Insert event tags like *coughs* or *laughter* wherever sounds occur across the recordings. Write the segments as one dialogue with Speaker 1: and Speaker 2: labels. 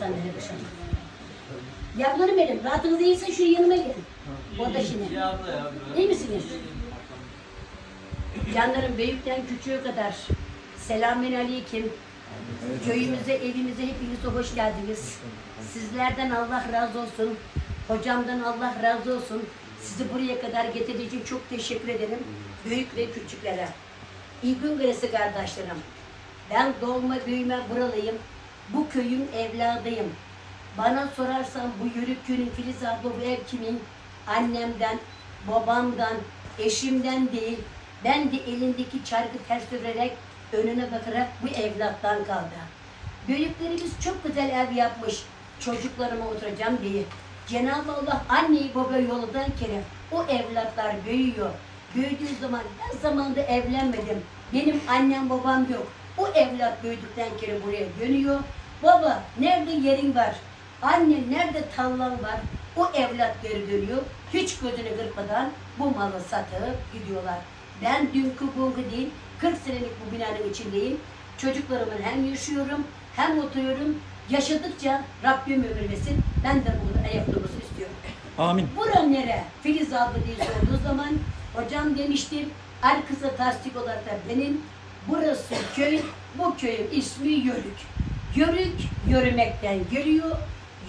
Speaker 1: sen de akşam. Yavrularım benim, rahatınız iyiyse şu yanıma gelin. O da şimdi. İyi misiniz? Canlarım büyükten küçüğe kadar. Selamün aleyküm. Köyümüze, evimize hepinize hoş geldiniz. Sizlerden Allah razı olsun. Hocamdan Allah razı olsun. Sizi buraya kadar getirdiği için çok teşekkür ederim. Büyük ve küçüklere. İyi gün kardeşlerim. Ben doğma büyüme buralıyım. Bu köyün evladıyım. Bana sorarsan bu yörük köyün Filiz abla bu ev kimin? Annemden, babamdan, eşimden değil. Ben de elindeki çarkı ters dönerek, önüne bakarak bu evlattan kaldı. Büyüklerimiz çok güzel ev yapmış. Çocuklarıma oturacağım diye. Cenab-ı Allah anneyi baba yolundan kere o evlatlar büyüyor. Büyüdüğü zaman ben zamanında evlenmedim. Benim annem babam yok. O evlat büyüdükten kere buraya dönüyor. Baba nerede yerin var? Anne nerede tallan var? O evlat geri dönüyor. Hiç gözünü kırpmadan bu malı satıp gidiyorlar. Ben dünkü bugün değil 40 senelik bu binanın içindeyim. Çocuklarımın hem yaşıyorum hem oturuyorum. Yaşadıkça Rabbim ömür versin. Ben de burada ayakta olmasını istiyorum.
Speaker 2: Amin.
Speaker 1: Bura nere? Filiz abla diye sorduğu zaman hocam demiştim arkası tasdik olarak da benim burası köy, bu köyün ismi Yörük. Yörük yürümekten geliyor.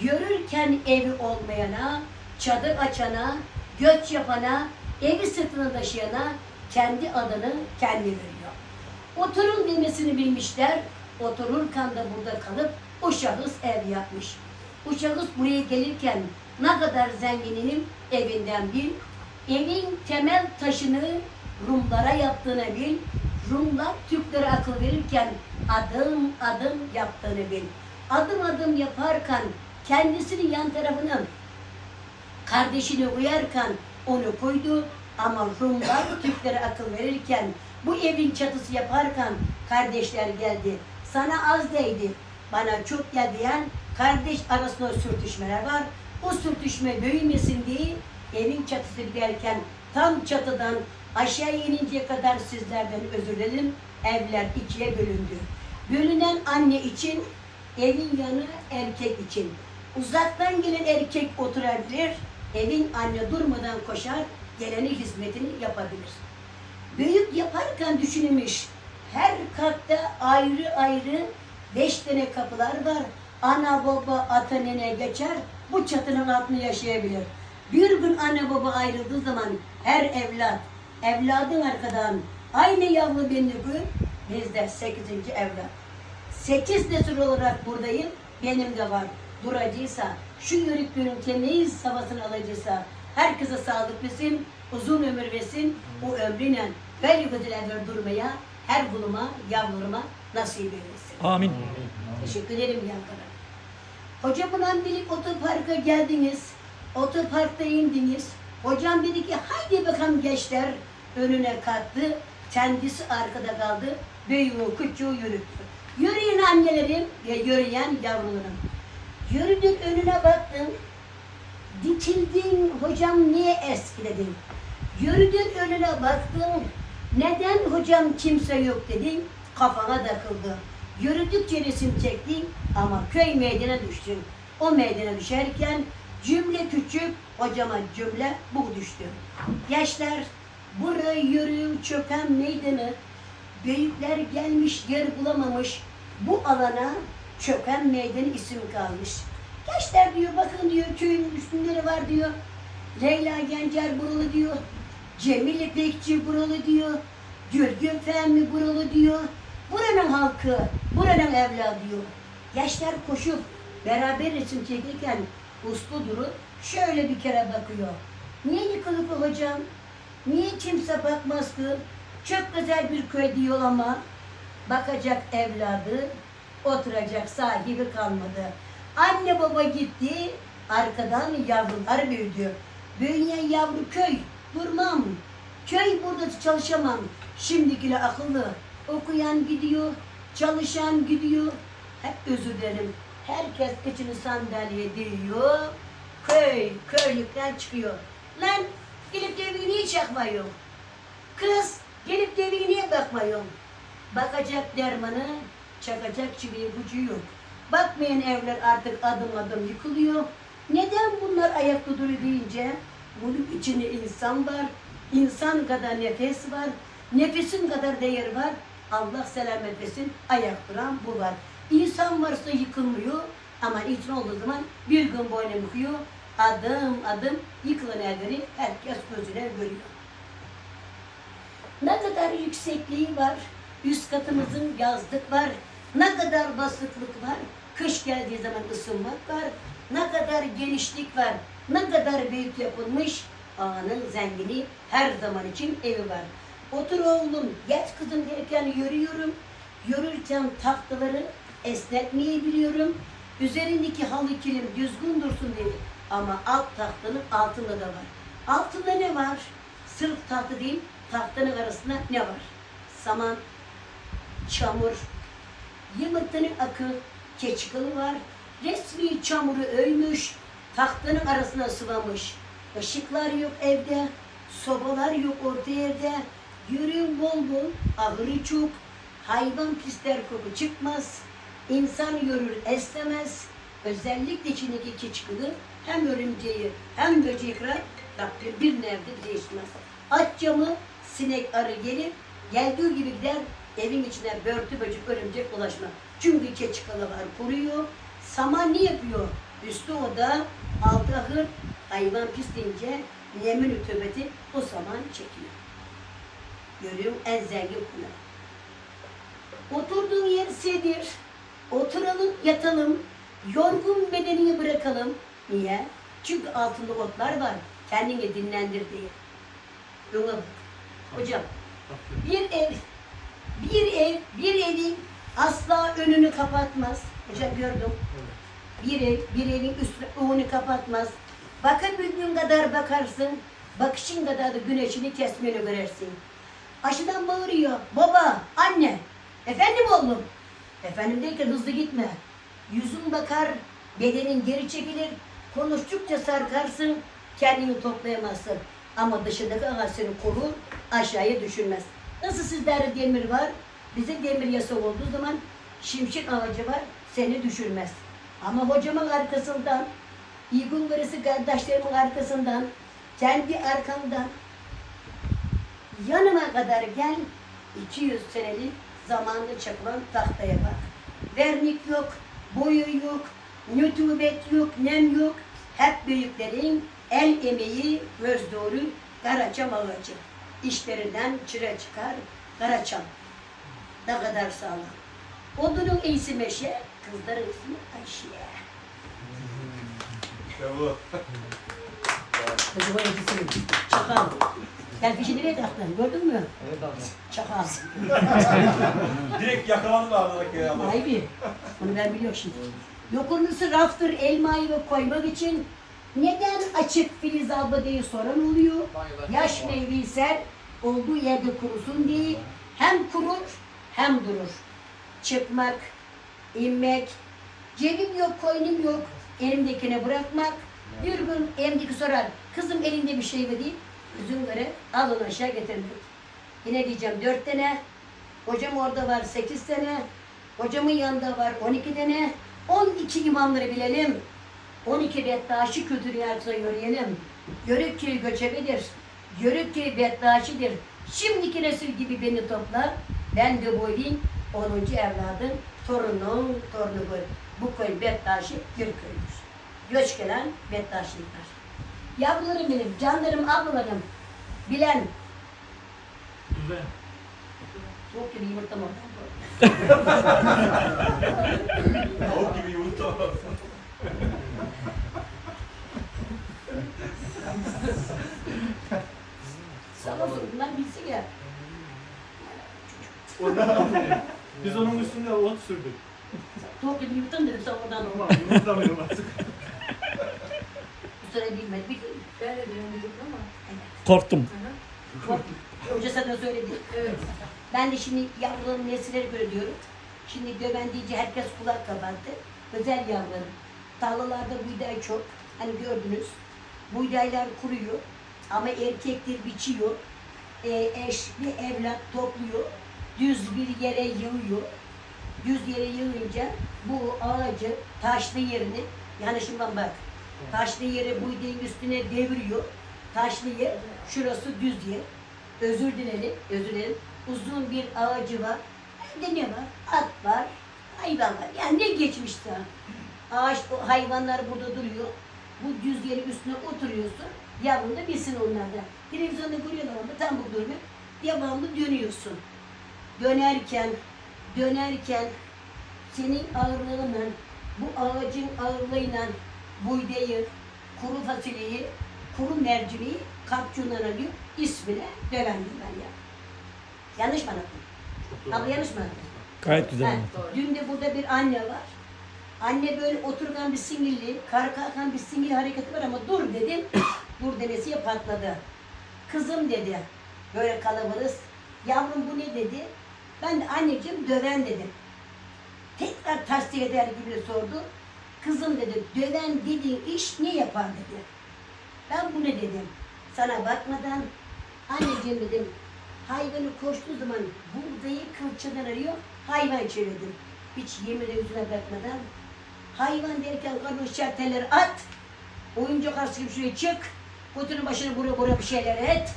Speaker 1: Yürürken evi olmayana, çadır açana, göç yapana, evi sırtına taşıyana kendi adını kendi veriyor. Oturun demesini bilmişler. Otururken de burada kalıp o şahıs ev yapmış. O şahıs buraya gelirken ne kadar zenginim evinden bil. Evin temel taşını Rumlara yaptığını bil. Rumlar Türklere akıl verirken adım adım yaptığını bil. Adım adım yaparken kendisini yan tarafına kardeşini uyarken onu koydu ama Rumlar *coughs* Türklere akıl verirken bu evin çatısı yaparken kardeşler geldi. Sana az değdi, bana çok geldi diyen kardeş arasında sürtüşmeler var. O sürtüşme büyümesin diye evin çatısı giderken tam çatıdan aşağı ininceye kadar sizlerden özür dilerim. Evler ikiye bölündü. Bölünen anne için, evin yanı erkek için. Uzaktan gelen erkek oturabilir, evin anne durmadan koşar, geleni hizmetini yapabilir. Büyük yaparken düşünülmüş, her katta ayrı ayrı beş tane kapılar var. Ana baba ata nene geçer, bu çatının altında yaşayabilir. Bir gün anne baba ayrıldığı zaman her evlat, evladın arkadan aynı yavru beni gün, bizde sekizinci evlat. Sekiz nesil olarak buradayım. Benim de var. Duracıysa, şu yörüklünün temiz havasını alacaksa, herkese sağlık versin, uzun ömür versin, o ömrüyle böyle güzel durmaya, her kuluma, yavruma nasip eylesin.
Speaker 2: Amin.
Speaker 1: Teşekkür ederim yankara. Hocamla birlikte otoparka geldiniz. Otoparkta indiniz. Hocam dedi ki haydi bakalım gençler önüne kalktı. Kendisi arkada kaldı. Büyüğü küçüğü yürüttü. Yürüyün annelerim ve yürüyen yavrularım. Yürüdün önüne baktın. Dikildin hocam niye eskiledin? Yürüdün önüne baktın. Neden hocam kimse yok dedin? Kafana takıldı. Yürüdükçe resim çektin ama köy meydana düştün. O meydana düşerken cümle küçük, hocama cümle bu düştü. Gençler burayı yürüyün çöken meydanı büyükler gelmiş yer bulamamış bu alana çöken meydan isim kalmış. Gençler diyor bakın diyor köyün üstünleri var diyor. Leyla Gencer buralı diyor. Cemil İpekçi buralı diyor. Gürgün Fehmi buralı diyor. Buranın halkı, buranın evladı diyor. Gençler koşup beraber resim çekirken uslu durup şöyle bir kere bakıyor. Niye yıkılık hocam? Niye kimse bakmaz ki? Çok güzel bir köy diyor ama bakacak evladı, oturacak sahibi kalmadı. Anne baba gitti, arkadan yavrular büyüdü. Büyüyen yavru köy, durmam. Köy burada çalışamam. Şimdikiler akıllı. Okuyan gidiyor, çalışan gidiyor. Hep özür dilerim. Herkes içini sandalye diyor. Köy, köylükten çıkıyor. Lan gelip de evini niye? Kız gelip de evine niye bakmıyor? Bakacak dermanı, çakacak çiviye gücü yok. Bakmayın evler artık adım adım yıkılıyor. Neden bunlar ayakta duruyor deyince bunun içinde insan var. İnsan kadar nefes var. Nefesin kadar değer var. Allah selamet etsin. Ayak duran bu var. İnsan varsa yıkılmıyor. Ama insan olduğu zaman bir gün boyuna büküyor. Adım adım yıkılan evleri herkes gözüne görüyor. Ne kadar yüksekliği var. Üst katımızın yazlık var. Ne kadar basıklık var. Kış geldiği zaman ısınmak var. Ne kadar genişlik var. Ne kadar büyük yapılmış. Ağanın zengini her zaman için evi var. Otur oğlum, geç kızım derken yürüyorum. Yürürken tahtaları esnetmeyi biliyorum. Üzerindeki halı kilim düzgün dursun diye. Ama alt tahtanın altında da var. Altında ne var? Sırf tahta değil, tahtanın arasında ne var? Saman, çamur, yumurtanın akı, keçikalı var. Resmi çamuru öymüş, tahtanın arasına sıvamış. Işıklar yok evde, sobalar yok orta yerde. Yürüyün bol bol, ahırı çok. Hayvan pisler koku çıkmaz. İnsan yürür esnemez. Özellikle içindeki keçikalı hem örümceği hem böceği kırar. Rabbim bir nevde değişmez. Aç camı, sinek arı gelir. Geldiği gibi gider evin içine börtü böcek örümcek dolaşma. Çünkü keçikalı var kuruyor. Saman ne yapıyor? Üstü oda, altı ahır, hayvan pislince nemin rütubeti o saman çekiyor. Görüyorum en zengin konu. Oturduğun yer sedir. Oturalım, yatalım. Yorgun bedenini bırakalım. Niye? Çünkü altında otlar var. Kendini dinlendir diye. Bak. Hocam, bir ev, bir ev, bir evin asla önünü kapatmaz. Hocam gördüm. Bir ev, bir evin üstü, önünü kapatmaz. Bakabildiğin kadar bakarsın. Bakışın kadar da güneşini kesmeni görersin. Aşıdan bağırıyor. Baba, anne. Efendim oğlum. Efendim derken hızlı gitme. Yüzün bakar, bedenin geri çekilir. Konuştukça sarkarsın, kendini toplayamazsın. Ama dışındaki ağaç seni korur, aşağıya düşürmez. Nasıl sizlerde demir var? Bize demir yasak olduğu zaman şimşek ağacı var, seni düşürmez. Ama hocamın arkasından, İgun Garısı kardeşlerimin arkasından, kendi arkamdan yanıma kadar gel 200 senelik zamanlı çakılan tahtaya bak. Vernik yok, boyu yok, nütubet yok, nem yok. Hep büyüklerin el emeği, göz doğru, karaçam ağacı. İşlerinden çıra çıkar, karaçam. Ne kadar sağlam. Odunun iyisi meşe, kızların ismi Ayşe.
Speaker 2: İşte bu.
Speaker 1: Kızımın iyisi Çakal. Gel fişi nereye taktın, gördün mü?
Speaker 3: Evet abi.
Speaker 1: Çakal.
Speaker 2: Direkt yakalandı ya.
Speaker 1: Vay be. Onu ben biliyorum şimdi. Yokurlusu raftır elmayı ve koymak için neden açık filiz alba diye soran oluyor. Yaş meyveyi ser olduğu yerde kurusun diye hem kurur hem durur. Çıkmak, inmek, cebim yok, koynum yok, elimdekine bırakmak. Bir gün elimdeki sorar, kızım elinde bir şey mi değil, üzümleri alın aşağı getirmek. Yine diyeceğim dört tane, hocam orada var sekiz tane, hocamın yanında var on iki tane, on iki imamları bilelim. 12 Bettaşi kültürü yargısına yürüyelim. Yörük köyü göçebedir. Yörük köyü Bettaşidir. Şimdiki nesil gibi beni topla. Ben de boylayayım 10. evladım. Torunum, torunu bu. Bu köy Bettaşi bir köydür. Göç gelen Bettaşilikler. Yavrularım benim, canlarım, ablalarım. Bilen. Çok gibi yumurtam orada.
Speaker 2: Tavuk gibi yumurta.
Speaker 1: Sağ olsun bunlar bilsin ya.
Speaker 3: Biz onun üstünde ot sürdük.
Speaker 1: Çok gibi yumurtam dedim sana oradan
Speaker 3: Tamam,
Speaker 1: olma.
Speaker 3: yumurtlamıyorum artık.
Speaker 1: Bu sene bilmedi. Bir
Speaker 4: Ben de denemedim ama.
Speaker 5: Korktum.
Speaker 1: Bak, Hoca zaten söyledi. Evet. Ben de şimdi yavruların nesilleri göre diyorum. Şimdi döven deyince herkes kulak kabardı. Özel yavrularım. Tarlalarda buğday çok. Hani gördünüz. Buğdaylar kuruyor. Ama erkekler biçiyor. E, eş bir evlat topluyor. Düz bir yere yığıyor. düz yere yığınca bu ağacı taşlı yerini yani şundan bak taşlı yeri buğdayın üstüne deviriyor. Taşlı yer şurası düz yer. Özür dilerim, özür dilerim. Uzun bir ağacı var. Ne var? At var, hayvan var. Yani ne geçmişse. Ağaç, o hayvanlar burada duruyor. Bu düz yerin üstüne oturuyorsun. Yavrun da bilsin onlardan. Televizyonda görüyorlar ama tam bu durumu. Devamlı dönüyorsun. Dönerken, dönerken senin ağırlığınla, bu ağacın ağırlığıyla buğdayı, kuru fasulyeyi, kuru mercimeği kapçundan alıyor. İsmine dövendim ben ya. Yanlış mı anlattım? Abla yanlış mı anlattım?
Speaker 4: Gayet güzel. Anlattın.
Speaker 1: Dün de burada bir anne var. Anne böyle oturgan bir singilli, kar kalkan bir singil hareketi var ama dur dedim. *coughs* dur demesiye patladı. Kızım dedi. Böyle kalabalığız. Yavrum bu ne dedi. Ben de anneciğim döven dedim. Tekrar tasdik eder gibi sordu. Kızım dedi, döven dediğin iş ne yapar dedi. Ben bu ne dedim. Sana bakmadan anneciğim dedim. Hayvanı koştuğu zaman buğdayı kılçıdan arıyor. Hayvan çevirdim. Hiç yemin yüzüne bakmadan. Hayvan derken kanun şarteleri at. Oyuncak arası gibi şuraya çık. Kutunun başına bura bura bir şeyler et.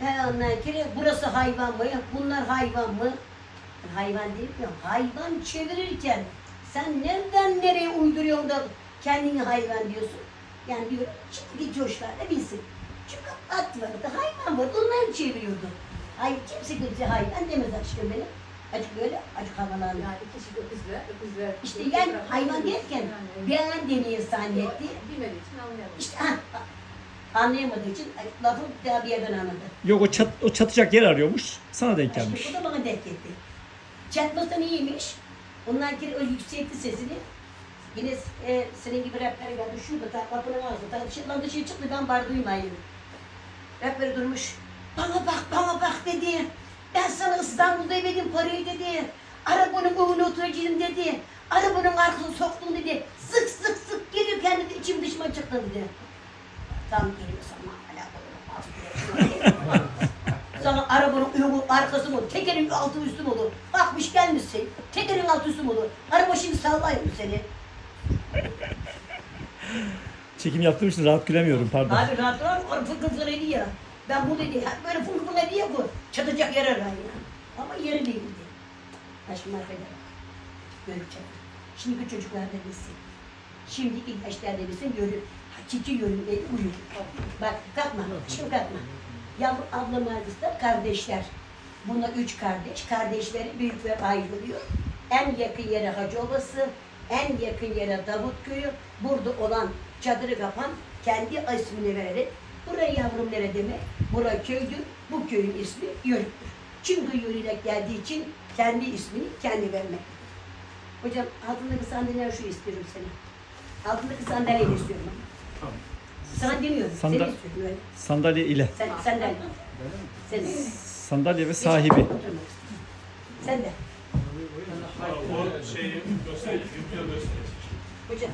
Speaker 1: He ondan kere burası hayvan mı? Bunlar hayvan mı? Hayvan değil mi? Hayvan çevirirken sen nereden nereye uyduruyorsun da kendini hayvan diyorsun? Yani diyor şimdi coşlar da bilsin. Çünkü at vardı, hayvan vardı, onları çeviriyordu. Hayır, kimse kimse hayvan demez aşkım benim. Acık böyle, acık havalandı.
Speaker 5: Yani kişi öküzler, öküzler.
Speaker 1: İşte yani hayvan derken ben demeye zannetti.
Speaker 5: Bilmediği için anlayamadım.
Speaker 1: İşte ha, anlayamadığı için lafı daha bir yerden anladı.
Speaker 4: Yok o, çat, o çatacak yer arıyormuş. Sana denk gelmiş.
Speaker 1: İşte bu da bana denk etti. Çatması iyiymiş. Onlar ki o yükseltti sesini. Yine e, senin gibi rapler geldi. Şurada ta, kapının ağzında. Ta, dışarıdan dışarı çıktı ben bari duymayayım. Rapleri durmuş. Bana bak bana bak dedi. Ben sana İstanbul'da verdim parayı dedi. Arabanın önüne oturacağım dedi. Arabanın arkasına soktum dedi. Sık sık sık geliyor kendi içim dışıma çıktı dedi. Tam geliyor sana. alakalı. Sana arabanın önü arkası mı? Tekerin altı üstü mü olur? Bakmış gelmişsin. Tekerin altı üstü mü olur? Araba şimdi sallayın seni.
Speaker 4: Çekim yaptığım için rahat gülemiyorum pardon.
Speaker 1: Abi rahat. Orada fıkır fıkır ediyor ya. Ben bu dedi. hep Böyle fıkır fıkır ediyor bu. Çatacak yer arar ya. Ama yeri değildi. Aşkım affederim. Görecek. Şimdiki çocuklar da bilsin. Şimdiki gençler de bilsin. Görür. Hakiki yönünde uyur. Bak kalkma. Şimdi kalkma. Yavru ablam ailesi kardeşler. Bunlar üç kardeş. Kardeşleri büyükler ayrılıyor. En yakın yere Hacı Obası, en yakın yere Davut Köyü. Burada olan çadırı kapan kendi ismini vererek buraya yavrum nere demek? Bura köydür. Bu köyün ismi Yörük'tür. Çünkü yürüyerek geldiği için kendi ismini kendi vermek. Hocam altındaki sandalye şu istiyorum seni. Altındaki sandalyeyi istiyorum.
Speaker 3: Tamam.
Speaker 1: Sana demiyorum.
Speaker 4: Sandal-
Speaker 1: Seni istiyorum öyle.
Speaker 4: Sandalye ile.
Speaker 1: Sen, senden. Sen.
Speaker 4: Sandalye ve sahibi.
Speaker 1: Sen de.
Speaker 3: O şeyi göstereyim, video göstereyim.
Speaker 1: Hocam